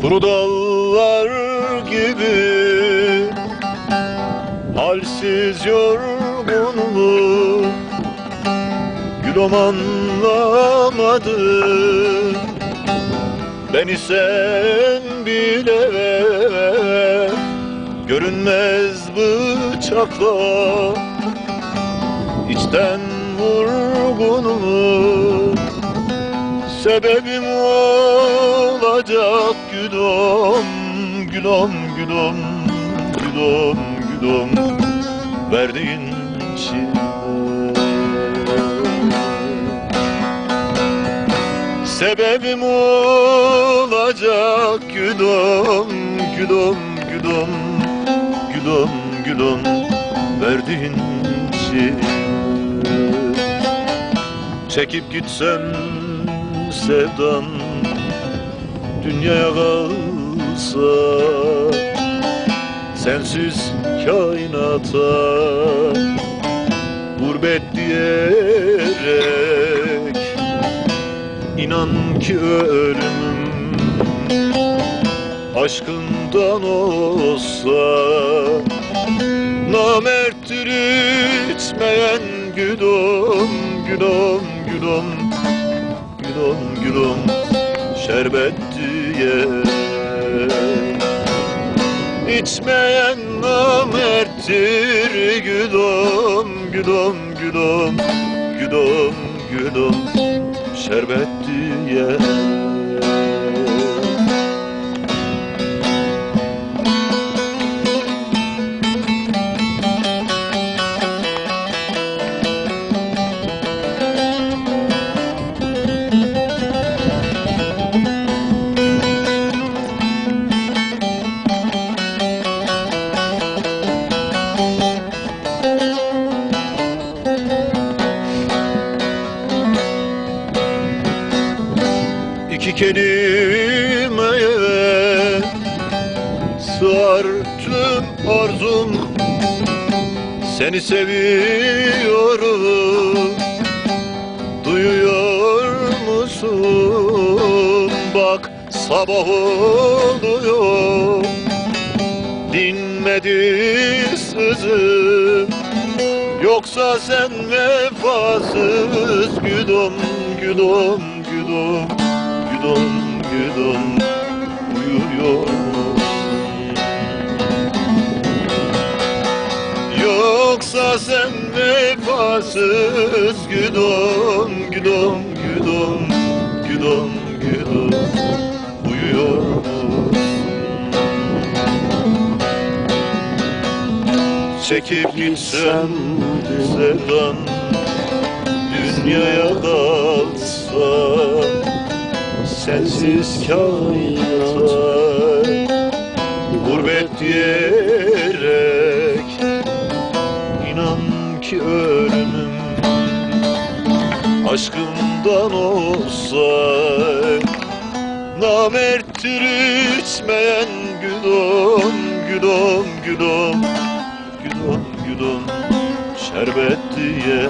Kuru dallar gibi Halsiz yorgunluğu Gülüm anlamadı Beni sen bile Görünmez bıçakla içten vurgunum Sebebim olacak gülüm Gülüm gülüm gülüm gülüm. Verdiğin çile Sebebim olacak gülüm Gülüm gülüm gülüm gülüm. Verdiğin çile Çekip gitsem sevdan Dünyaya kalsa Sensiz kainata Gurbet diyerek İnan ki ölümüm Aşkından olsa Namerttir içmeyen gülüm Gülüm gülüm Gülüm gülüm Şerbet diye İçmeyen namerttir gülüm Gülüm gülüm Gülüm gülüm Şerbet diye kelimeye sığar tüm arzum. Seni seviyorum. Duyuyor musun? Bak sabah oluyor. Dinmedi sızım Yoksa sen vefasız. Gülüm gülüm gülüm gülüm gülüm uyuyor? Yoksa sen vefasız gülüm gülüm gülüm gülüm gülüm uyuyor? Çekip gitsem sevdan Dünyaya kalsa Sensiz kainata Gurbet diyerek İnan ki ölümüm Aşkımdan olsa Namerttir içmeyen gülüm Gülüm gülüm Gülüm gülüm Şerbet diye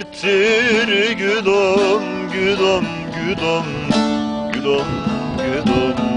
namerttir gülüm Gülüm gülüm Gülüm gülüm